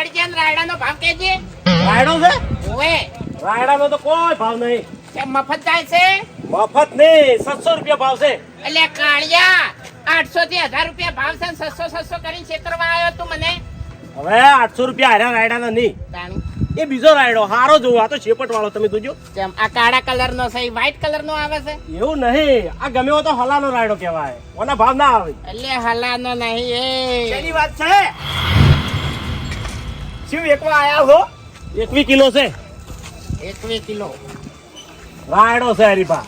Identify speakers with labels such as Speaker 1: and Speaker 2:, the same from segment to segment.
Speaker 1: અડજન રાયડાનો ભાવ કેજે
Speaker 2: રાયડો છે?
Speaker 1: ઓએ
Speaker 2: રાયડાનો તો કોઈ ભાવ નહીં.
Speaker 1: કે મફત જાય છે?
Speaker 2: મફત નહીં સાતસો રૂપિયા ભાવ છે.
Speaker 1: એટલે કાળિયા આઠસો થી હજાર રૂપિયા ભાવ છે સસ્તો સસ્તો કરીને છેતરવા આવ્યો તું મને.
Speaker 2: હવે આઠસો રૂપિયા હાર્યા રાયડાના નહીં. એ બીજો રાયડો હારો જોવો આ તો શેપટ વાળો તમે જોજો.
Speaker 1: કેમ આ કાળા કલર નો છે વ્હાઈટ કલર નો આવે છે?
Speaker 2: એવું નહીં આ ગમે તો હલાનો રાયડો કહેવાય. ઓના ભાવ ના આવે.
Speaker 1: એટલે હલાનો નહીં એ.
Speaker 3: શેની વાત છે? શું વેકવા આયા હો?
Speaker 2: એકવી કિલો છે.
Speaker 1: એકવી કિલો.
Speaker 2: રાયડો છે હરીફા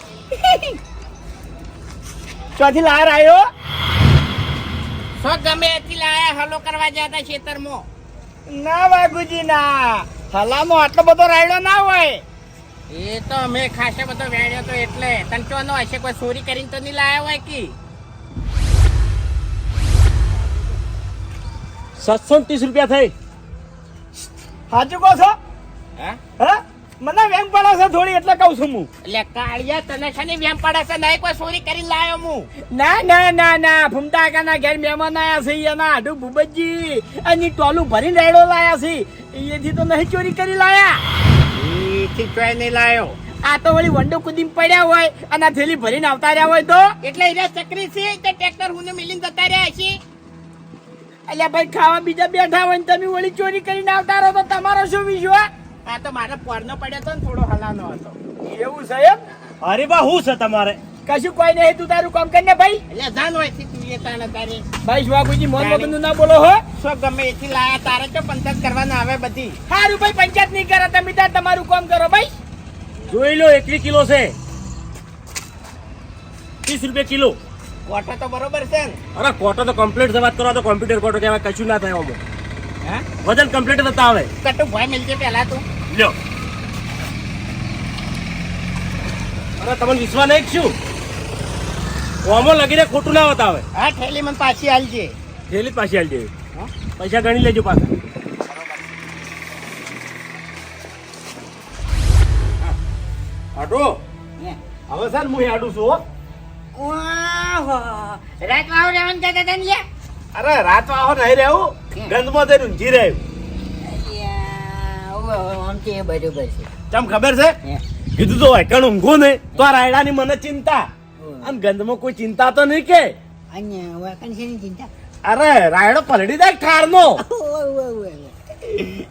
Speaker 3: ચોથી લાર આવ્યો
Speaker 1: સો ગમે એથી લાયા હલો કરવા હતા ખેતરમાં.
Speaker 3: ના વાઘુજી ના. હલામાં આટલો બધો રાયડો ના હોય.
Speaker 1: એ તો અમે ખાસો બધો વેણ્યો તો એટલે. તને ચોનો હશે કોઈ ચોરી કરીને તો નહીં લાયા હોય કે?
Speaker 2: સાતસો ને ત્રીસ રૂપિયા થઈ.
Speaker 3: સાચું કહો છો?
Speaker 1: હે?
Speaker 3: હા? મને વેમ પડે છે થોડી એટલે કહું છું હું.
Speaker 1: એટલે કાળિયા તને છે ને વેમ પડે છે નહીં કોઈ ચોરી કરીને લાયો હું.
Speaker 3: ના ના ના ના ફૂમતા કાના ઘેર મહેમાન આયા છે એના આડું ભૂપતજી. અને ટોલું ભરીને રેડો લાયા છે. એથી તો નહીં ચોરી કરી લાયા.
Speaker 1: એથી ચોય નહીં લાયો.
Speaker 3: આ તો વળી વંડો કુદીમ પડ્યા હોય અને થેલી ભરીને આવતા રહ્યા હોય તો?
Speaker 1: એટલે એ ચકરી છે તે ટ્રેક્ટર હું મિલીને જતા રહ્યા છે
Speaker 3: અલ્યા ભાઈ ખાવા બીજા બેઠા હોય ને તમે વળી ચોરી કરીને આવતા રહો તો તમારો શું વિશ્વાસ
Speaker 1: આ તો મારા પોરનો પડ્યો તો ને થોડો હલાનો હતો.
Speaker 3: એવું છે એમ?
Speaker 2: બા શું છે તમારે?
Speaker 3: કશું કોઈ નહીં તું તારું કામ કરીને ભાઈ.
Speaker 1: એટલે જાન હોયથી તું એ તાણે તારે.
Speaker 3: ભાઈ શિવાગુજી મોન વગરનું ના બોલો હો?
Speaker 1: સો ગમે એથી લાયા તારે તો પંચાયત કરવાના આવે બધી?
Speaker 3: સારું ભાઈ પંચાયત નહીં કરે તમે તાર તમારું કામ કરો ભાઈ.
Speaker 2: જોઈ લો એકલી કિલો છે. ત્રીસ રૂપિયા કિલો.
Speaker 1: કોઠો તો બરોબર છે ને.
Speaker 2: અરે કોટો તો કમ્પ્લીટ છે વાત કરો તો કોમ્પ્યુટર કોટો કહેવાય કશું ના થાય આમાં.
Speaker 1: હે?
Speaker 2: વજન કમ્પ્લીટ થતા આવે.
Speaker 1: કટુ ભાઈ મિલજે પહેલા તું.
Speaker 2: લ્યો. અરે તમને વિશ્વાસ નહીં છું શું? ઓમો લગીને ખોટું ના બતાવે.
Speaker 1: હા થેલી મને પાછી આલજે.
Speaker 2: થેલી પાછી
Speaker 1: આલજે?
Speaker 2: પૈસા ગણી લેજો પાછા. આટો હવે સર હું આડું છું હો.
Speaker 1: રાત વાવ રહેવાનું કહેતા હતા ને
Speaker 2: અરે રાત વાહો નહીં રહેવું. ગંદમાં જઈને ઊંઘી રહ્યું ચમ ખબર છે? કીધું તો હોય કણ ઊંઘું નહીં તો આ રાયડાની મને ચિંતા. અને ગંદમાં કોઈ ચિંતા તો નહીં કે? અરે રાયડો પલડી ઠારનો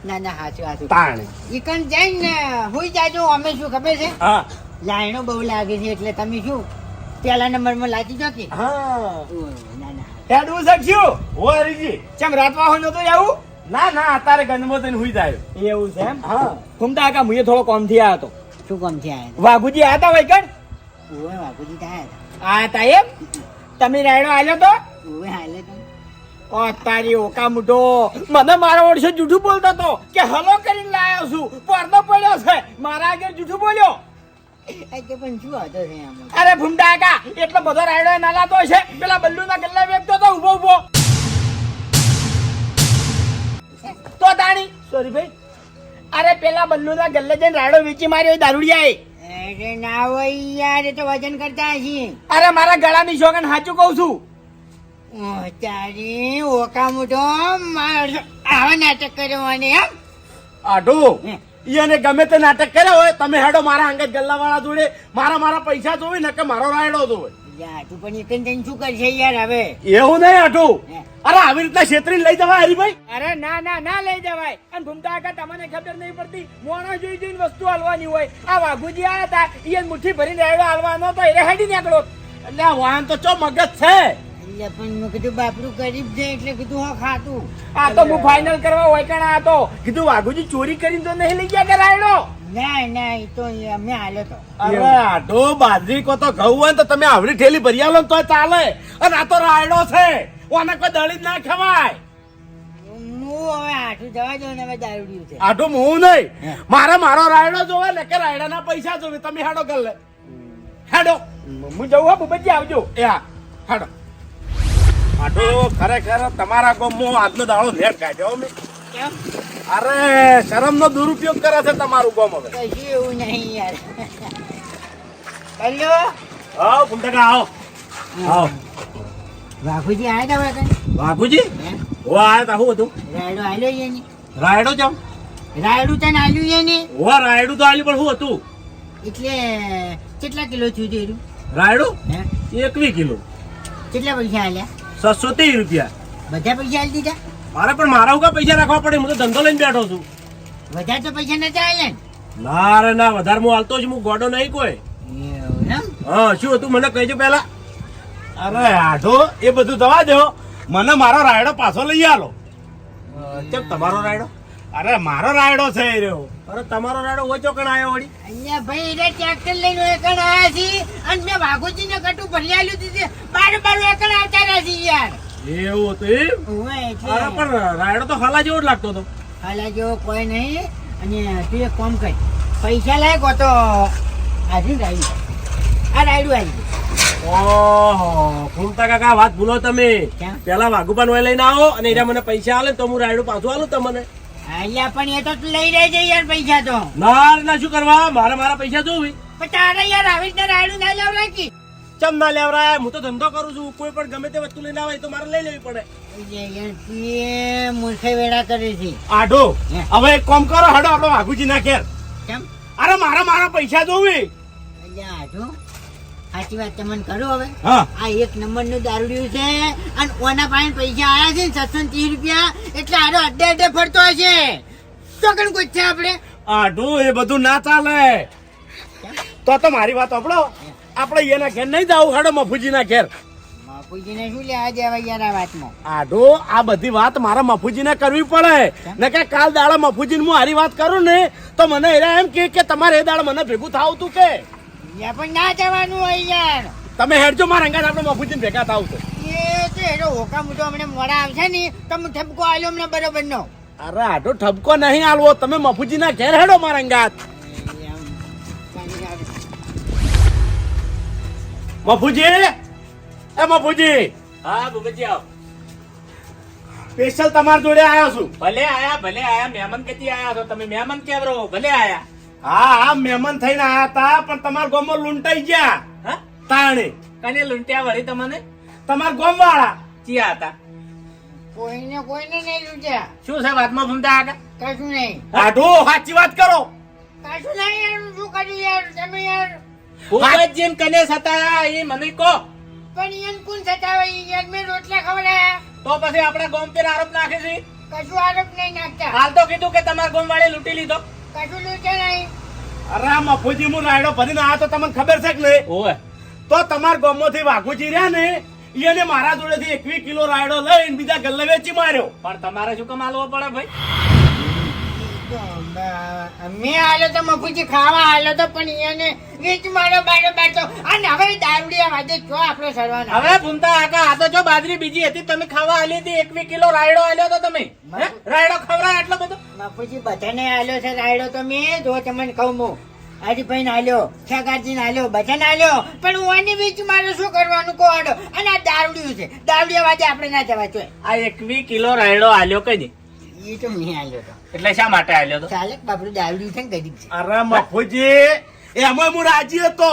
Speaker 4: ના ના હાચું હાચું.
Speaker 2: તાણ.
Speaker 4: ઈકન જઈને ને હુઈ જાજો અમે શું ખબર છે?
Speaker 2: હા.
Speaker 4: લાઈનો બહુ લાગે છે એટલે તમે શું પેલા નંબરમાં લાગી જો કે?
Speaker 2: હા.
Speaker 4: ઓય, ના ના.
Speaker 3: શકશું
Speaker 2: હો હરીજી.
Speaker 3: ચમ રાતવા હોય નતો આવું
Speaker 2: ના ના અત્યારે ગંદમાં જઈને હુઈ જાય.
Speaker 3: એવું છે એમ?
Speaker 2: હા.
Speaker 3: ઘૂમતા કા મુએ થોડો કોમથી આવ્યો હતો
Speaker 4: શું કોમથી આયા
Speaker 3: વાઘુજી આયા હતા ભાઈ કણ
Speaker 4: ઓય વાઘુજી થાય
Speaker 3: આયા તા. એમ? તમે રાયડો આલ્યો તો?
Speaker 4: ઓય હાલે તો.
Speaker 3: ઓ તારી ઓકા મુઢો. મને મારા વર્ષે જૂઠું બોલતો હતો કે હલો કરીને લાયો છું. પડદો પડ્યો છે. મારા આગળ જૂઠું બોલ્યો? અરે ભૂંડા કા એટલો બધો રાયડો ના લાતો છે પેલા બલ્લુના ગલ્લા વેચતો તો ઊભો ઊભો તો દાણી સોરી ભાઈ. અરે પેલા બલ્લુના ગલ્લે જઈને રાયડો વેચી માર્યો
Speaker 4: દારૂડિયા ના હોય યાર એ તો વજન કરતા હશે.
Speaker 3: અરે મારા ગળાની શોગન સાચું કહું છું.
Speaker 4: તારી ઓકા માર આવા નાટક કરવાની એમ?
Speaker 2: આઢો. અને ગમે તે નાટક કર્યા હોય તમે હેડો મારા અંગત ગલ્લા વાળા જોડે મારા મારા પૈસા જોવે ને કે મારો રાયડો જોવે.
Speaker 4: તું પણ એકન જઈને શું કરશે યાર હવે?
Speaker 2: એવું નહીં આઢો અરે આવી રીતના છેતરી લઈ જવા હરીભાઈ?
Speaker 3: અરે ના ના ના લઈ જવાય. અને ભૂમતા કાકા તમને ખબર નહીં પડતી મોણા જોઈ જોઈને વસ્તુ હાલવાની હોય. આ વાઘુજી આયા હતા ઈ મુઠ્ઠી ભરીને રાયડો હાલવાનો તો એ હેડી નીકળો
Speaker 2: એટલે વાહન તો ચો મગજ છે?
Speaker 4: એટલે પણ મેં કીધું બાપરું ગરીબ છે એટલે કીધું હા ખાતું
Speaker 3: આ તો હું ફાઇનલ કરવા હોય કણ આ તો કીધું વાઘુજી ચોરી કરીને તો નહીં લઈ ગયા કે રાયડો?
Speaker 4: ના ના એ તો અમે હાલ્યો તો.
Speaker 2: અરે આઢો બાજરી કો તો ઘઉં હોય તો તમે આવડી ઠેલી ભરી આલો તો ચાલે. અને આ તો રાયડો છે. ઓને કોઈ દળી ના ખવાય.
Speaker 4: હું હવે હાથું ને હવે દારૂડિયું છે.
Speaker 2: હું નહીં. મારે મારો રાયડો જોવે ને કે રાયડાના પૈસા જોવે. તમે હેડો લે. હેડો.
Speaker 3: હું જવું હા ભૂપતજી આવજો.
Speaker 2: એ હા હેડો. આઢો ખરેખર તમારા ગામમાં આજનો દાડો લેટ કાઢ્યો
Speaker 4: અમે
Speaker 2: અરે શરમનો દુરુપયોગ કરે છે તમારું ગામ હવે.
Speaker 4: કશું એવું નહીં યાર. હેલો
Speaker 2: આવો કુંટકા આવો. આવો.
Speaker 4: બાપુજી આવ્યા હતા વખત
Speaker 2: વાઘુજી?
Speaker 4: હે?
Speaker 2: ઓ આયા તા હું હતું?
Speaker 4: રાયડો છે ને
Speaker 2: રાયડો ચમ?
Speaker 4: રાયડું તને આલ્યું છે ને
Speaker 2: ઓ રાયડું તો આલ્યું પણ શું હતું?
Speaker 4: એટલે કેટલા કિલો થયું હતું
Speaker 2: રાયડું?
Speaker 4: હે?
Speaker 2: એકવી કિલો.
Speaker 4: કેટલા પૈસા આલ્યા?
Speaker 2: છસો ત્રીસ રૂપિયા.
Speaker 4: બધા પૈસા આલી દીધા?
Speaker 2: મારે પણ મારા ઉગા પૈસા રાખવા પડે હું તો ધંધો લઈને બેઠો છું.
Speaker 4: વધારે તો પૈસા નતા આલે ના?
Speaker 2: રે ના વધારે હું હાલતો છું હું ગોડો નહીં કોઈ. હા શું હતું? મને કહેજો પહેલા. અરે આઢો એ બધું દવા દો. મને મારો રાયડો પાછો લઈ આલો. કેમ તમારો રાયડો? અરે મારો રાયડો છે રહ્યો. અરે તમારો રાયડો ઓછો કણ આવ્યો વળી.
Speaker 4: અહીંયા ભાઈ રે ટ્રેક્ટર લઈને એકણ આયા છે અને મેં વાઘોજીને કટુ ભરી આલ્યું દીધી બાર બાર એકણ આવતા રહ્યા છે યાર.
Speaker 2: એવું હતું એમ? અરે પણ રાયડો તો હાલા જેવો જ લાગતો હતો.
Speaker 4: હાલા જેવો કોઈ નહીં. અને તું એક કામ કર પૈસા લાયક હો તો આજે રાયડું આ રાયડું આવી
Speaker 2: ઓહો ફૂમતા કાકા વાત ભૂલો તમે? પેલા વાઘુપાન લઈને આવો અને એના મને પૈસા આલે તો હું રાયડું પાછું આલું તમને.
Speaker 4: અહીંયા પણ એ તો લઈ છે યાર પૈસા તો.
Speaker 2: માર ના શું કરવા? મારે મારા પૈસા તો
Speaker 4: પણ તારે યાર આવી ને રાયડું ના લેવ રાખી
Speaker 2: ચમ ના લેવરાય? હું તો ધંધો કરું છું. કોઈ પણ ગમે તે વસ્તુ લઈને આવે તો મારે લઈ લેવી પડે.
Speaker 4: મૂર્ખે વેડા કરે છે.
Speaker 2: આઢો હવે એક કામ કરો હડો આપણો વાઘુજી ના ઘેર.
Speaker 4: કેમ?
Speaker 2: અરે મારા મારા પૈસા જોવી
Speaker 4: અહીંયા આજો. સાચી વાત તમને કરું હવે?
Speaker 2: હા.
Speaker 4: આ એક નંબરનું દારૂડિયું છે અને ઓના પાસે પૈસા આવ્યા છે ને ત્રીસ રૂપિયા એટલે આડો અડ્ડે અડ્ડે ફરતો હશે. તો કણ કોઈ છે આપણે?
Speaker 2: આઢો એ બધું ના ચાલે. તો તો મારી વાત આપડો આપણે એના ઘેર નહીં જાવ હાડો મફુજી ના ઘેર.
Speaker 4: મફુજીને શું લેવા દેવા યાર આ વાતમાં?
Speaker 2: આઢો આ બધી વાત મારા મફુજીને કરવી પડે. ને કે કાલ દાડા મફુજીને હું હારી વાત કરું ને તો મને એરા એમ કે કે તમારે એ દાડા મને ભેગું થાવ તું કે?
Speaker 4: યા પણ ના જવાનું હોય યાર.
Speaker 2: તમે હેડજો મારા અંગાત આપણે મફુજીને ભેગા થાવ તો
Speaker 4: એ તો હેડો હોકા મુજો અમને મોડા આવશે ને તમે ઠપકો આલ્યો અમને બરોબર નો.
Speaker 2: અરે આટો ઠપકો નહીં આલવો. તમે મફુજીના ઘેર હેડો મારા અંગાત. મફુજી! એ મફુજી!
Speaker 5: હા ભૂપતજી આવ.
Speaker 2: સ્પેશિયલ તમારા જોડે આવ્યો છું.
Speaker 5: ભલે આયા ભલે આયા મહેમાન કદી આયા છો? તમે મહેમાન કેમ રહો? ભલે આયા.
Speaker 2: હા હા મહેમાન થઈને આયા તા પણ તમારા ગામમાં લૂંટાઈ ગયા.
Speaker 5: હા?
Speaker 2: તાણે.
Speaker 5: કને લૂંટ્યા વળી તમને?
Speaker 2: તમારા ગામ વાળા
Speaker 5: ચિયા હતા.
Speaker 4: કોઈને કોઈને નહીં લૂંટ્યા.
Speaker 5: શું છે વાતમાં ભૂમતા આગળ?
Speaker 4: કશું નહીં.
Speaker 2: આઢો સાચી વાત કરો.
Speaker 4: કશું નહીં યાર શું કર્યું યાર તમે યાર.
Speaker 5: ભૂપતજી કને સતાયા એ મને કહો.
Speaker 4: પણ એમ કોણ સતાવે? યાર મેં રોટલા ખવડાયા.
Speaker 5: તો પછી આપણા ગોમ પર આરોપ નાખે છે?
Speaker 4: કશું આરોપ નહીં નાખતા.
Speaker 5: હાલ તો કીધું કે તમારા ગોમ વાળે લૂંટી લીધો.
Speaker 4: કશું લૂટ્યા નહીં?
Speaker 2: અરે આ મફુજી હું રાયડો ભરીને આ તો તમને ખબર છે કે નહીં?
Speaker 5: ઓવે.
Speaker 2: તો તમારા ગામમાંથી વાઘુજી રહ્યા ને એને મારા જોડેથી એકવીસ કિલો રાયડો લઈને બીજા ગલ્લે વેચી માર્યો.
Speaker 5: પણ તમારે શું કામ આલવો પડે ભાઈ?
Speaker 4: મેં હાલો તો મફુજી ખાવા હાલો તો પણ એને વીજ મારો બારો બાટો. અને હવે દારૂડિયા વાજે જો આપણે સરવાના?
Speaker 5: હવે ભૂમતા આકા આ તો જો બાજરી બીજી હતી તમે ખાવા આલી હતી એકવી કિલો રાયડો આલ્યો તો તમે. રાયડો ખવડાય એટલો બધો?
Speaker 4: મફુજી બધાને આલ્યો છે રાયડો તો મેં જો તમને કહું હું. હરિભાઈ ને આલ્યો શાકાજી ને આલ્યો બધાને આલ્યો. પણ હું આની વીજ મારે શું કરવાનું કોડો અને આ દારૂડિયું છે. દારૂડિયા વાજે આપણે ના જવા જોઈએ.
Speaker 5: આ એકવી કિલો રાયડો આલ્યો કઈ
Speaker 4: એ તો મેં આલ્યો તો.
Speaker 5: એટલે શા માટે આલ્યો તો?
Speaker 4: ચાલે બાપડું દારૂડિયું છે. ને છે
Speaker 2: અરે મફુજી એમાં હું રાજી હતો.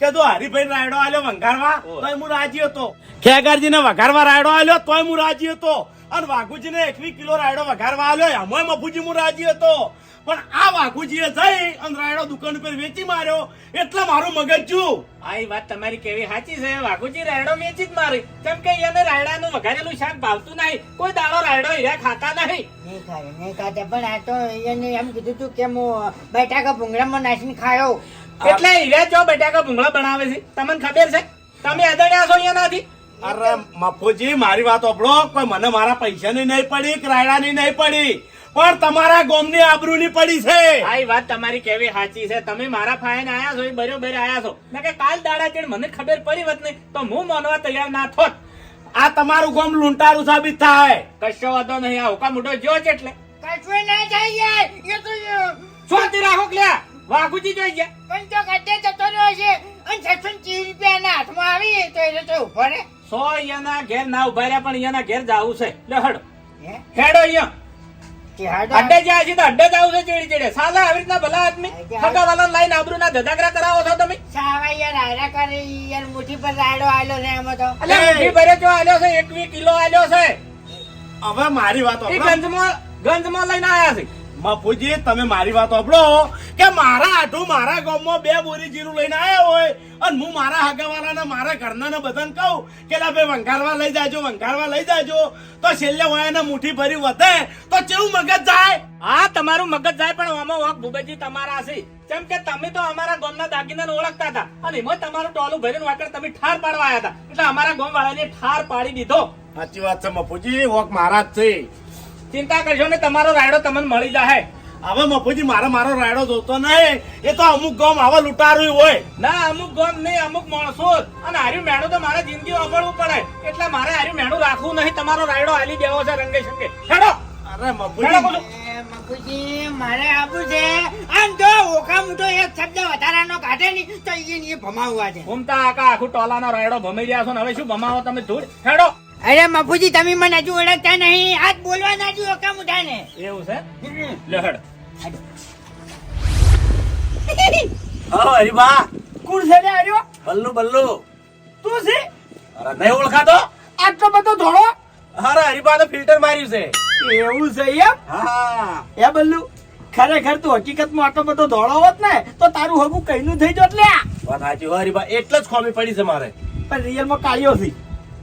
Speaker 2: કે જો હરિભાઈ રાયડો આલ્યો વંગારવા. તોય હું રાજી હતો. ખેગારજી ને વઘારવા રાયડો આલ્યો તોય હું રાજી હતો. અને વાઘુજી ને એકવી કિલો રાયડો વઘારવા આલ્યો એમાં મફુજી હું રાજી હતો. પણ આ વાઘુજીએ જઈ અને રાયડો દુકાન ઉપર વેચી માર્યો. એટલે મારું મગજ છું.
Speaker 5: આ એ વાત તમારી કેવી સાચી છે. વાઘુજી રાયડો વેચી જ મારી. કેમ કે એને રાયડાનું વઘારેલું શાક ભાવતું નહીં. કોઈ દાડો રાયડો હીરા ખાતા નહીં.
Speaker 4: નહીં ખાય નહીં ખાતા. પણ આ તો એને એમ કીધું તું કે હું બટાકા ભૂંગળામાં નાખીને ખાયો.
Speaker 5: એટલે હીરા જો બટાકા ભૂંગળા બનાવે છે. તમને ખબર છે? તમે અદણ્યા છો અહીંયા નથી
Speaker 2: અરે મફુજી મારી વાત ઓપડો કોઈ મને મારા પૈસાની નહીં પડી કે રાયડાની નહીં પડી? પણ તમારા ગોમની આબરૂની પડી છે.
Speaker 5: આ ઈ વાત તમારી કેવી સાચી છે. તમે મારા ફાયન આયા છો એ બરોબર આયા છો. ને કે કાલ દાડા ચીડ મને ખબર પડી વત નહીં તો હું માનવા તૈયાર ના થોત.
Speaker 2: આ તમારું ગોમ લૂંટારું સાબિત થાય.
Speaker 5: કશો વાંધો નહીં આ હુકા મોટો જો છે એટલે.
Speaker 4: કશું ના જઈએ. એ તો
Speaker 5: શાંતિ રાખો કે વાઘુજી જોઈ ગયા.
Speaker 4: પણ તો કદે જતો રહ્યો છે. અને છસો ત્રીસ રૂપિયાના હાથમાં આવી તો એ તો ઊભો રે
Speaker 5: સો અહીંયાના ઘેર ના ઊભા રહ્યા પણ અહીંયાના ઘેર જાવું છે. લે હડો. હેડો અહીંયા. અડ્ડે જાય છે તો અડ્ડે જ આવશે ચેડી ચેડે. સાલા આવી રીતના ભલા આદમી? ફકા વાલા લાઈન આબરૂ ના ધધાકરા કરાવો છો તમે?
Speaker 4: સાવા યાર આયરા કરે યાર મુઠી પર રાયડો આલ્યો છે એમાં તો.
Speaker 5: અલે મુઠી ભરે જો આલ્યો છે એકવી કિલો આલ્યો છે.
Speaker 2: હવે મારી વાત હવે.
Speaker 5: ગંજમાં ગંજમાં લઈને આયા છે.
Speaker 6: મફુજી તમે મારી વાત સાંભળો. કે મારા આઠું મારા ગામમાં બે બોરી જીરું લઈને આવ્યા હોય. અને હું મારા હગાવાલાને મારા ઘરના બધાને કહું કે લા ભાઈ વંકારવા લઈ જાજો વંકારવા લઈ જાજો. તો છેલ્લે વયાને મુઠ્ઠી ભરી વધે. તો કેવું મગજ જાય?
Speaker 5: હા તમારું મગજ જાય પણ આમાં વાક ભૂપેજી તમારા છે. કેમ કે તમે તો અમારા ગામના દાગીનાને ઓળખતા હતા. અને એમાં તમારું ટોલું ભરીને વાકડ તમે ઠાર પાડવા આવ્યા હતા. એટલે અમારા ગામ વાળાને ઠાર પાડી દીધો.
Speaker 6: સાચી વાત છે મફુજી. વોક મારા જ છે.
Speaker 5: ચિંતા કરશો ને તમારો રાયડો તમને મળી જાય
Speaker 6: હવે મફુજી મારે મારો રાયડો જોતો નહીં. એ તો અમુક ગામ આવા લૂંટારું હોય.
Speaker 5: ના અમુક ગામ નહીં અમુક માણસો અને હાર્યું મેણું તો મારે જિંદગી વાપરવું પડે. એટલે મારે હાર્યું મેણું રાખવું નહીં તમારો રાયડો હાલી દેવો છે રંગે શંગે હેડો.
Speaker 6: અરે
Speaker 5: મફુજી.
Speaker 6: મફુજી
Speaker 5: બોલો.
Speaker 4: એ બાપુજી મારે આવું છે. આમ જો ઓખા મોટો એક શબ્દ વધારાનો કાઢે નહીં તો એ ભમાવવા છે.
Speaker 5: ભમતા આખા આખું ટોલાનો રાયડો ભમાઈ રહ્યા છો ને હવે શું ભમાવો તમે ધૂળ? હેડો.
Speaker 4: અરે મફુજી તમે મને હજુ ઓળખતા નહીં. આજ બોલવા ના જુઓ કામ મોટા ને
Speaker 5: એવું છે?
Speaker 6: લહડ. હરીબા
Speaker 3: કોણ છે રે આર્યો
Speaker 6: બલ્લુ બલ્લુ.
Speaker 3: તું છે?
Speaker 6: અરે નહીં ઓળખાતો?
Speaker 3: આટલો બધો ધોળો.
Speaker 6: અરે હરીબા તો ફિલ્ટર માર્યું છે.
Speaker 3: એવું છે એમ?
Speaker 6: હા.
Speaker 3: એ બલ્લુ ખરેખર તું હકીકતમાં આટલો બધો ધોળો હોત ને તો તારું હગું કઈનું થઈ જોત લે
Speaker 6: વાત સાચી હરીબા એટલે જ ખોમી પડી છે મારે.
Speaker 3: પણ રિયલમાં કાળિયો છે.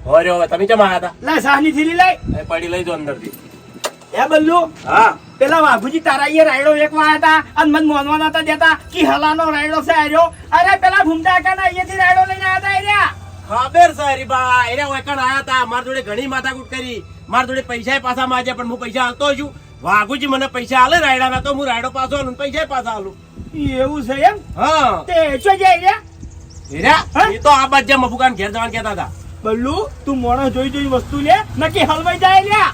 Speaker 6: હોરે હવે તમે કેમ આયા
Speaker 3: લે સાહની થેલી લઈ.
Speaker 6: એ પડી લઈ દો અંદરથી.
Speaker 3: એ બલ્લુ
Speaker 6: હા.
Speaker 3: પેલા વાઘુજી તારા અહીંયા રાયડો વેકવા હતા અને મન મોનવા નતા દેતા કે હલાનો રાયડો છે આર્યો. અરે પેલા ઘૂમતા કાના અહીંયાથી રાયડો લઈને આવ્યા હતા આર્યા.
Speaker 6: ખબર સારી બા એને ઓકણ આયા હતા? મારા જોડે ઘણી માથાકૂટ કરી. મારા જોડે પૈસા પાછા માજે પણ હું પૈસા હાલતો છું. વાઘુજી મને પૈસા હાલે રાયડાના તો હું રાયડો પાછો હાલું પૈસા પાછા હાલું
Speaker 3: એવું છે એમ?
Speaker 6: હા.
Speaker 3: તે ચો જાય રે
Speaker 6: હીરા એ તો આ બાદ મફુકાન ઘેર જવાનું કહેતા હતા.
Speaker 3: બલ્લુ તું મોણસ જોઈ જોઈ વસ્તુ લે નક્કી હલવાઈ જાય લ્યા.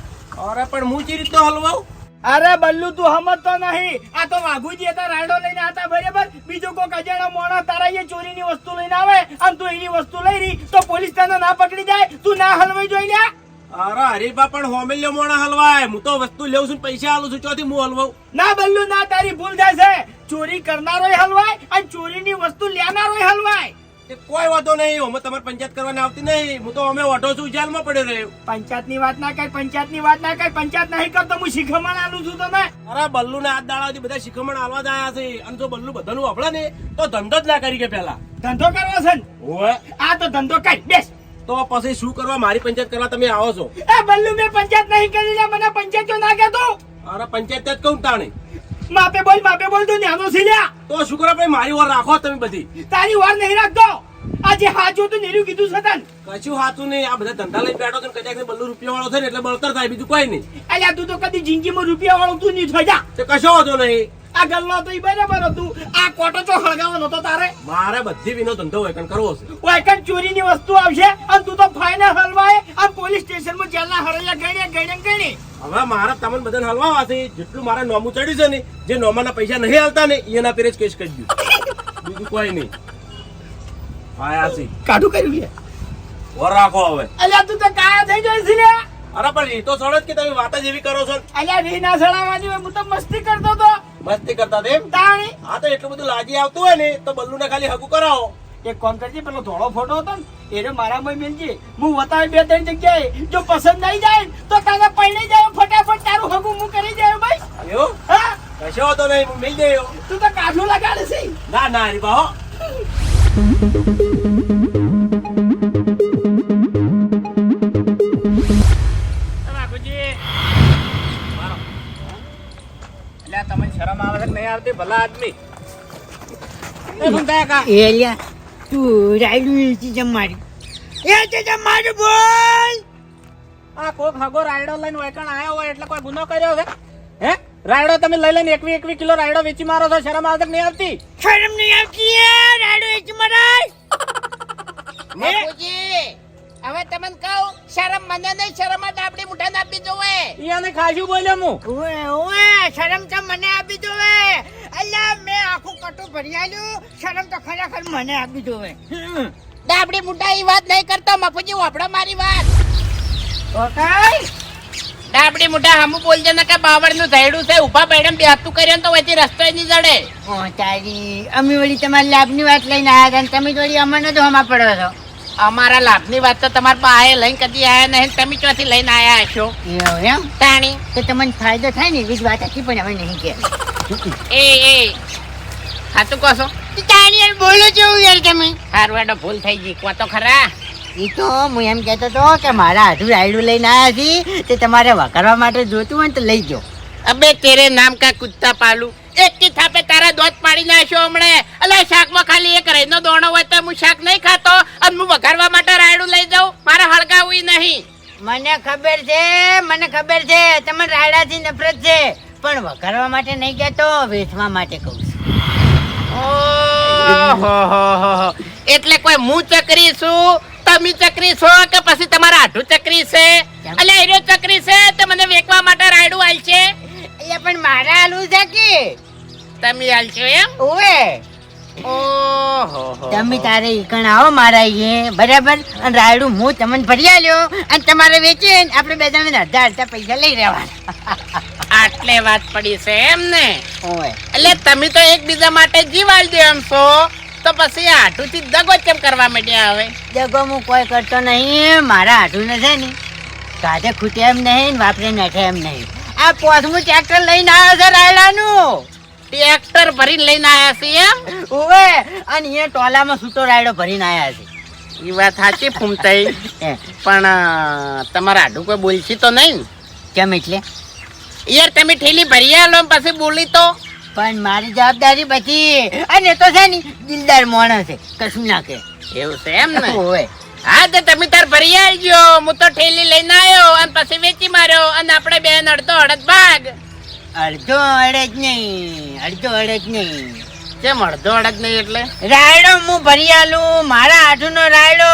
Speaker 6: અરે પણ હું ચી રીતનો હલવાઉં?
Speaker 3: અરે બલ્લુ તું સમજતો નહીં. આ તો વાઘુજી હતા રાયડો લઈને હતા બરાબર? બીજો કોઈ અજાણો મોણસ તારા અહીંયા ચોરીની વસ્તુ લઈને આવે અને તું એની વસ્તુ લઈ રહી તો પોલીસ તને ના પકડી જાય તું ના હલવાઈ જોઈ લે.
Speaker 6: અરે હરીબા પણ હોમેલ્યો મોણા હલવાય. હું તો વસ્તુ લેવું છું પૈસા હાલું છું ચોથી હું હલવાઉં?
Speaker 3: ના બલ્લુ ના તારી ભૂલ થાય છે. ચોરી કરનારોય હલવાય અને ચોરીની વસ્તુ લેનારોય હલવાય.
Speaker 6: કે કોઈ વાંધો નહીં અમે તમારે પંચાયત કરવાની આવતી નહીં. હું તો અમે ઓઢો છું જેલમાં પડ્યો રહ્યો.
Speaker 3: પંચાયતની વાત ના કર પંચાયતની વાત ના કર પંચાયત નહીં કરતો હું શીખમણ આલું છું તમે.
Speaker 6: અરે બલ્લુ ને હાથ દાડા બધા શિખમણ આલવા જ છે. અને જો બલ્લુ બધાનું વાપરે ને તો ધંધો જ ના કરી કે પેલા
Speaker 3: ધંધો કરવો છે ને? આ તો ધંધો કઈ બેસ.
Speaker 6: તો પછી શું કરવા? મારી પંચાયત કરવા તમે આવો છો.
Speaker 3: એ બલ્લુ મેં પંચાયત નહીં કરી મને પંચાયત ના કહેતો.
Speaker 6: અરે પંચાયત જ કહું તાણે.
Speaker 3: માપે બોલ માપે બોલ તો ન્યાનો છે લ્યા.
Speaker 6: તો શુક્ર કરો ભાઈ મારી વાર રાખો તમે બધી.
Speaker 3: તારી વાર નહીં રાખતો. આજે હાચું તો નીરું કીધું છે તન.
Speaker 6: કશું હાચું નહીં આ બધા ધંધા લઈ બેઠો છે કદાચ બલ્લુ રૂપિયા વાળો થાય ને એટલે બળતર થાય બીજું કોઈ નહીં.
Speaker 3: અલ્યા તું તો કદી જિંદગીમાં રૂપિયા વાળો તું નહીં થઈ જા.
Speaker 6: કશો વાંધો નહીં.
Speaker 3: આ ગલ્લો તો ઈ બરાબર હતું. આ કોટો તો હળગાવાનો હતો તારે?
Speaker 6: મારે બધી વિનો ધંધો વેકન કરવો છે.
Speaker 3: વાયકન ચોરીની વસ્તુ આવશે? અને તું તો ફાઇનલ હલવાય અને પોલીસ સ્ટેશનમાં જેલના હરૈયા ગણે ગણે ગણે
Speaker 6: હવે મારા તમને બધાને હલવાવા છે જેટલું મારા નોમું ચડ્યું છે ને જે નોમાના પૈસા નહીં હાલતા ને એના પેરે જ કેસ કરી દઉં બીજું કોઈ નહીં. આયા છે
Speaker 3: કાઢું કર્યું લે.
Speaker 6: વર રાખો હવે.
Speaker 3: અલ્યા તું તો કાયા થઈ જાય છે
Speaker 6: અરે પણ એ તો સળો કે તમે વાત જ એવી કરો છો.
Speaker 3: અલ્યા રી ના સળાવાની હું તો મસ્તી કરતો તો
Speaker 6: મસ્તી કરતા હતા એમ?
Speaker 3: તાણી.
Speaker 6: હા તો એટલું બધું લાગી આવતું હોય ને તો બલ્લુને ખાલી હગું કરાવો.
Speaker 3: એક કોમ કરજે પેલો ધોળો ફોટો હતો ને એને મય મેલજે હું વતાવી બે ત્રણ જગ્યાએ જો પસંદ નહીં જાય તો તને પૈણી જાય ફટાફટ તારું હગું હું કરી જાય ભાઈ.
Speaker 6: એવું?
Speaker 3: હા.
Speaker 6: કશો હતો નહીં હું મિલ જયો
Speaker 3: તું તો કાઢું લગાડે છે.
Speaker 6: ના ના રી બાહો
Speaker 5: આવે નહીં આવતી ભલા આદમી. એ કા
Speaker 4: એ લ્યા તું રાયડું એસી જમાડી એ છે જમાડી બોલ.
Speaker 5: આ કોક હગો રાયડો લઈને વૈકણ આયો હોય એટલે કોઈ ગુનો કર્યો છે? હે? રાયડો તમે લઈ લઈને એકવી એકવી કિલો રાયડો વેચી મારો છો શરમ આવે નહીં આવતી?
Speaker 4: શરમ નહીં આવતી રાયડું એસી મરાય.
Speaker 1: હવે તમને કહું શરમ મને નહીં શરમ જ આપણી મુઠાને આપી જોવે.
Speaker 5: ઈયાને ખાસું બોલ્યો હું.
Speaker 4: ઓએ ઓએ શરમ તો મને આપી દોવે અલ્યા મેં આખું કટુ ભરી આલ્યું. શરમ તો ખરેખર મને આપી દોવે હમ.
Speaker 1: ડાબડી મુઠા એ વાત નહીં કરતો બાપુજી વાપડો મારી વાત.
Speaker 4: ઓકાઈ.
Speaker 1: ડાબડી મુઠા હમુ બોલજે ને કે બાવળનું ધૈડું છે ઊભા બેડમ બેહતું કર્યો ને તો વચ્ચે રસ્તો નહીં જડે.
Speaker 4: ઓ તારી અમે વળી તમારી લાભની વાત લઈને આવ્યા હતા તમે જોડી અમને તો હમા પડ્યો છો
Speaker 1: અમારા લાભની વાત તો તમારા પાસે લઈને કદી આયા નહીં તમે ક્યાંથી લઈને આયા હશો
Speaker 4: એમ?
Speaker 1: તાણી.
Speaker 4: તો તમને ફાયદો થાય ને એવી જ વાત હતી પણ હવે નહીં કે.
Speaker 1: એ એ. હા તો કહો છો.
Speaker 4: તારી બોલો છો યાર તમે.
Speaker 1: એડો ભૂલ થઈ ગઈ. કો તો ખરા.
Speaker 4: એ તો હું એમ કહેતો હતો કે મારા હાથું રાયડું લઈને આવ્યા છીએ તે તમારે વઘારવા માટે જોતું હોય ને તો લઈ જાઓ.
Speaker 1: અબે તેરે નામ કા કુત્તા પાલું? એક કી થાપે તારા દોત પાડી નાખ્યો હમણે. અલે શાકમાં ખાલી એક રહીનો દોણો હોય તો હું શાક નહીં ખાતો અને હું વઘારવા માટે રાયડું લઈ જાઉં. મારે હળગાવું નહીં.
Speaker 4: મને ખબર છે મને ખબર છે તમને રાયડાથી નફરત છે પણ વઘારવા માટે નહીં કહેતો વેચવા માટે કહું છું.
Speaker 1: એટલે કોઈ હું ચકરી છું તમે ચકરી છો કે પછી તમારા આઢું ચકરી છે? અલે એરો ચકરી છે તો મને વેચવા માટે રાયડું આલશે?
Speaker 4: એ પણ મારા આલુ છે કે?
Speaker 1: તમે આલશો એમ?
Speaker 4: ઓવે
Speaker 1: ઓહો
Speaker 4: તમે તારે ઈકણ આવો મારા અહીંયા બરાબર? અને રાયડું હું તમને ભરી આલ્યો અને તમારે વેચીએ આપણે બે જણ અડધા અડધા પૈસા લઈ રહેવાના.
Speaker 1: આટલે વાત પડી છે એમ ને? એટલે તમે તો એકબીજા માટે જીવાલ દો એમ છો. તો પછી આટુથી દગો કેમ કરવા માંડ્યા હવે?
Speaker 4: જગો હું કોઈ કરતો નહીં મારા હાથું નથી છે ને કાઢે ખૂટે એમ નહીં ને વાપરે નઠે એમ નહીં. આ પોસમું ટ્રેક્ટર લઈને આવ્યો છે રાયડાનું.
Speaker 1: ટ્રેક્ટર ભરીને લઈને આવ્યા છે એમ?
Speaker 4: ઓવે અને એ ટોલામાં સૂતો રાયડો ભરીને આવ્યા છે.
Speaker 1: એ વાત સાચી ફૂમતાઈ. પણ તમારા આડું કોઈ બોલશી તો નહીં
Speaker 4: કેમ એટલે?
Speaker 1: યાર તમે ઠેલી ભરી આલો પછી બોલી તો.
Speaker 4: પણ મારી જવાબદારી પછી અને તો છે ને દિલદાર માણસ છે કશું ના કે
Speaker 1: એવું છે એમ ને?
Speaker 4: ઓવે.
Speaker 1: હા તો તમે તાર ભરી આવજો હું તો ઠેલી લઈને આવ્યો અને પછી વેચી માર્યો અને આપણે બેન અડધો અડધ ભાગ.
Speaker 4: અડધો અડે નહીં અડધો અડે નહીં.
Speaker 1: કેમ અડધો અડધ નહીં એટલે?
Speaker 4: રાયડો હું ભરી આલું મારા હાથુનો રાયડો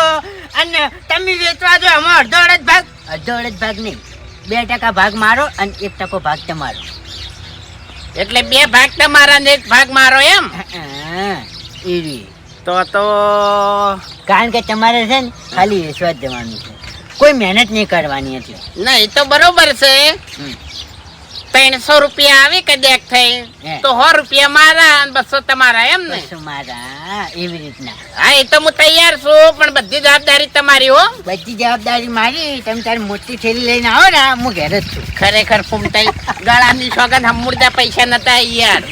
Speaker 4: અને તમે વેચવા જો એમાં અડધો અડધ ભાગ. અડધો અડધ ભાગ નહીં બે ટકા ભાગ મારો અને એક ટકો ભાગ તમારો.
Speaker 1: એટલે બે ભાગ તમારા ને એક ભાગ મારો એમ?
Speaker 4: હા, એવી.
Speaker 1: તો તો
Speaker 4: કારણ કે તમારે છે ને ખાલી વેચવા જ જવાનું છે. કોઈ મહેનત નહીં કરવાની એટલે.
Speaker 1: ના એ તો બરોબર છે. ત્રણસો રૂપિયા આવી કદાચ થઈ? તો સો રૂપિયા મારા અને બસો તમારા એમ ને?
Speaker 4: મારા એવી રીતના.
Speaker 1: હા એ તો હું તૈયાર છું પણ બધી જવાબદારી તમારી હો.
Speaker 4: બધી જવાબદારી મારી તમે તારી મોટી થેલી લઈને આવો ને હું ઘેર જ છું.
Speaker 1: ખરેખર ફૂમતાઈ ગળાની સોગંદ હમુરદા પૈસા નતા યાર.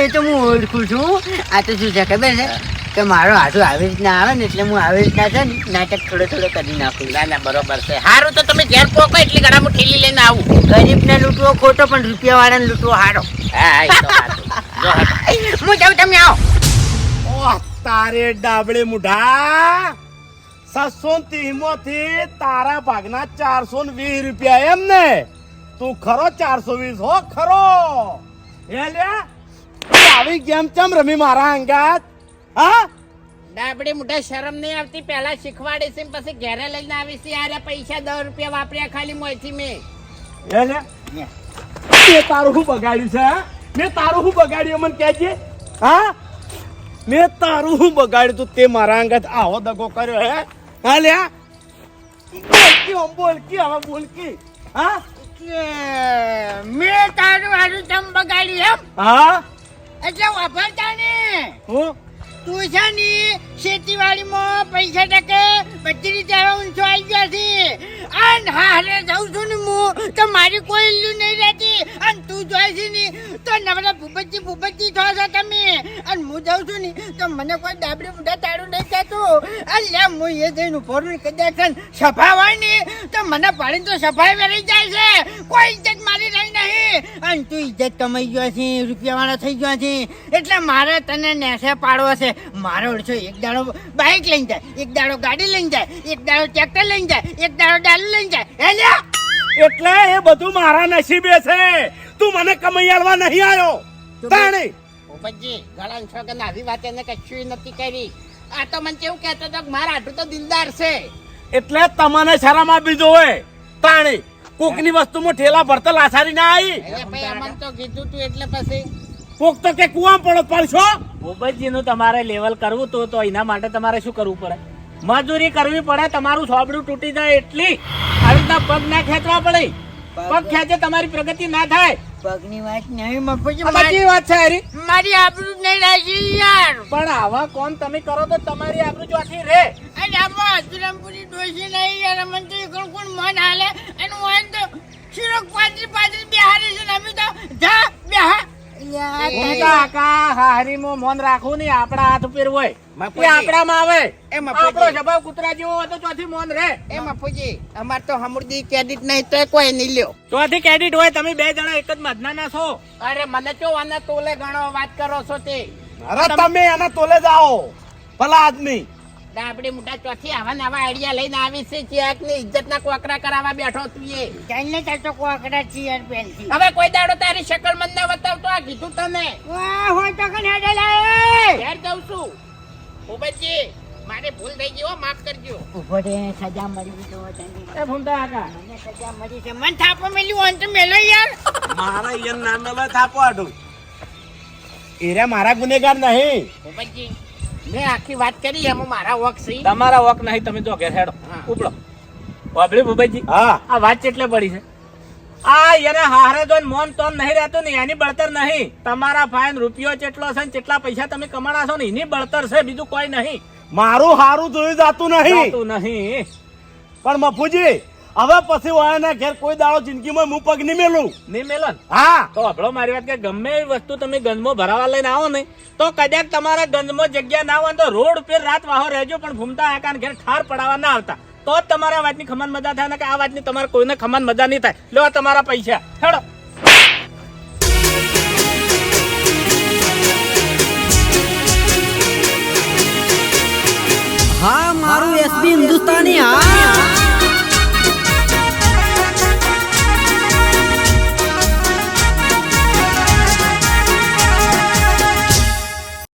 Speaker 4: એ તો હું ઓળખું છું. આ તો શું છે ખબર છે? કે મારો હાથું આવી રીતના આવે ને એટલે હું આવી રીતના છે ને નાટક થોડો થોડો કરી નાખું.
Speaker 1: ના ના બરોબર છે. સારું તો તમે ઘેર પોકો એટલી ઘણા હું ઠેલી લઈને આવું.
Speaker 4: ગરીબને લૂંટવો ખોટો પણ રૂપિયા વાળાને લૂંટવો હારો.
Speaker 1: હા એ
Speaker 4: જાઉં તમે આવો.
Speaker 2: ઓહ, તારે ડાબડે મુઢા. સાતસો થી તારા ભાગના ચારસો ને વીસ રૂપિયા એમ ને. તું ખરો ચારસો વીસ હો ખરો. હે લે આવી ગેમ ચમ રમી મારા અંગાત? હા?
Speaker 1: ડાબડી મોટા શરમ નહીં આવતી. પહેલા શીખવાડી છે પછી ઘેરે લઈને આવી છે પૈસા દસ રૂપિયા વાપર્યા ખાલી મોયથી મેં.
Speaker 2: મેં તારું શું બગાડ્યું છે? મેં તારું શું બગાડ્યું મને કહેજે. હા? મેં તારું શું બગાડ્યું તું? તે મારા અંગત આવો દગો કર્યો હે? હા લે બોલકી આમ બોલકી હવે બોલકી. હા?
Speaker 4: મેં તારું હારું તમ બગાડ્યું એમ? હા? એટલે વાપરતા ને
Speaker 2: હું?
Speaker 4: તું છે ને ખેતીવાડીમાં પૈસા ટકે, બધી રીતે હવે ઊંચો આવી ગયા છે. અને હારે જાઉં છું ને હું, તો મારી કોઈ ઇલ્લુ નહીં રહેતી. અને તું જોઈ છે ને, તો નવરા ભૂપતજી ભૂપતજી થો છો તમે. અને હું જાઉં છું ને, તો મને કોઈ ડાબડી મોઢા તાળું નહીં કહેતું. અને લે, હું એ જઈને ઊભો ને કદાચ સફા હોય ને, તો મને પાડીને તો સફાઈ વેરી જાય છે. કોઈ ઇજ્જત મારી રહી નહીં. અને તું ઇજ્જત કમાઈ ગયો છે, રૂપિયાવાળા થઈ ગયો છે. એટલે મારે તને નેસે પાડવો છે. મારો ઓળછો એક દાડો બાઇક લઈને જાય એક દાડો ગાડી લઈને જાય એક દાડો ટ્રેક્ટર લઈને જાય એક દાડો ડાલુ લઈને જાય.
Speaker 2: એટલે એ બધું મારા નસીબે છે. તું મને કમૈયાળવા નહીં આવ્યો તાણી.
Speaker 1: ભૂપતજી છો કે નાવી વાત એને કશું નથી કરી. આ તો મને કેવું કહેતો હતો કે મારા આટલું તો દિલદાર છે.
Speaker 2: એટલે તમને શરમ આપી જોવે તાણી કોકની વસ્તુમાં ઠેલા ભરતા લાસારી ના આવી.
Speaker 1: એટલે ભાઈ અમને તો કીધું તું એટલે પછી.
Speaker 2: કોક તો કે કુવા પડો પડશો
Speaker 5: ભૂપતજીનું તમારે લેવલ કરવું તો તો એના માટે તમારે શું કરવું પડે? મજૂરી કરવી પડે તમારું સોબડું તૂટી જાય એટલી. આવી રીતના પગ ના ખેંચવા પડે. પગ ખેંચે તમારી પ્રગતિ ના થાય.
Speaker 4: પગની વાત નહીં
Speaker 5: મફજી મારી વાત છે હરી.
Speaker 4: મારી આબરૂ નહીં રાખી યાર.
Speaker 5: પણ આવા કોમ તમે કરો તો તમારી આબરૂ ચોથી રે
Speaker 4: અને આમાં હજરમપુરી ડોસી નહીં યાર અમને તો એકલું કોણ મન હાલે. અને હું તો શિરોક પાછળ પાછળ બિહારી છે ને અમે તો જા બિહાર
Speaker 5: કાકા હારીમાં મોન રાખવું નહીં આપણા હાથ ઉપર હોય. એ આપણામાં આવે.
Speaker 1: એ બાપુજી.
Speaker 5: આપણો સ્વભાવ કૂતરા જેવો હોય તો ચોથી મોન રે.
Speaker 1: એ મફુજી અમાર તો હમુરદી ક્રેડિટ નહીં તો કોઈ નહીં લ્યો.
Speaker 5: ચોથી કેડિટ હોય તમે બે જણા એક જ મધના છો.
Speaker 1: અરે મને ચો આને તોલે ગણો વાત કરો છો તે?
Speaker 2: અરે તમે એના તોલે જાઓ ભલા આદમી.
Speaker 1: આપડી મોટા ચોથી આવા નવા આઈડિયા લઈને આવી છે ચેકની ઇજ્જત ના કોકરા કરાવવા બેઠો તું એ.
Speaker 4: ચાલને ચાલતો કોકડા છે યાર પેનથી.
Speaker 1: હવે કોઈ દાડો તારી શકલ મન ના બતાવતો આ કીધું તને.
Speaker 4: વાહ હોય તો કને હેડે લાય
Speaker 1: ઘેર જાઉં છું. ઉબજી મારે ભૂલ થઈ ગઈ હો માફ કરજો.
Speaker 4: ઊભો રે સજા મળી તો તને.
Speaker 5: એ ભૂંડા આગા
Speaker 4: મને સજા મળી છે. મન થાપો મેલ્યું અંત મેલો યાર.
Speaker 2: મારા નામે મેં થાપો આડું. એરા મારા ગુનેગાર નહીં.
Speaker 1: ઉબજી મેં આખી વાત કરી એમાં મારા વક છે
Speaker 5: તમારા વોક નહીં તમે જો ઘેર હેડો. ઉપડો. વાપરી ભૂપતજી
Speaker 2: હા.
Speaker 5: આ વાત કેટલે પડી છે? આ એને હારે જો મોન તોન નહીં રહેતું ને એની બળતર નહીં. તમારા ફાઇન રૂપિયો કેટલો છે ને કેટલા પૈસા તમે કમાણા છો ને એની બળતર છે બીજું કોઈ નહીં.
Speaker 2: મારું હારું જોયું જાતું નહીં.
Speaker 5: જાતું નહીં.
Speaker 2: પણ મફુજી હવે પછી વાયના ઘેર કોઈ દાડો જિંદગીમાં હું પગ નહીં મેલું.
Speaker 5: નહીં મેલન?
Speaker 2: હા.
Speaker 5: તો આપણો મારી વાત કે ગમે એવી વસ્તુ તમે ગંજમાં ભરાવા લઈને આવો ને તો કદાચ તમારા ગંજમાં જગ્યા ના હોય ને તો રોડ ઉપર રાત વાહો રહેજો પણ ઘૂમતા કારણ ઘેર ઠાર પડાવવા ના આવતા. તો જ તમારા વાતની ખમાન મજા થાય ને કે આ વાતની તમારે કોઈને ખમાન મજા નહીં થાય. લો તમારા પૈસા. હેડો.
Speaker 7: હા મારું એસબી હિન્દુસ્તાની હા.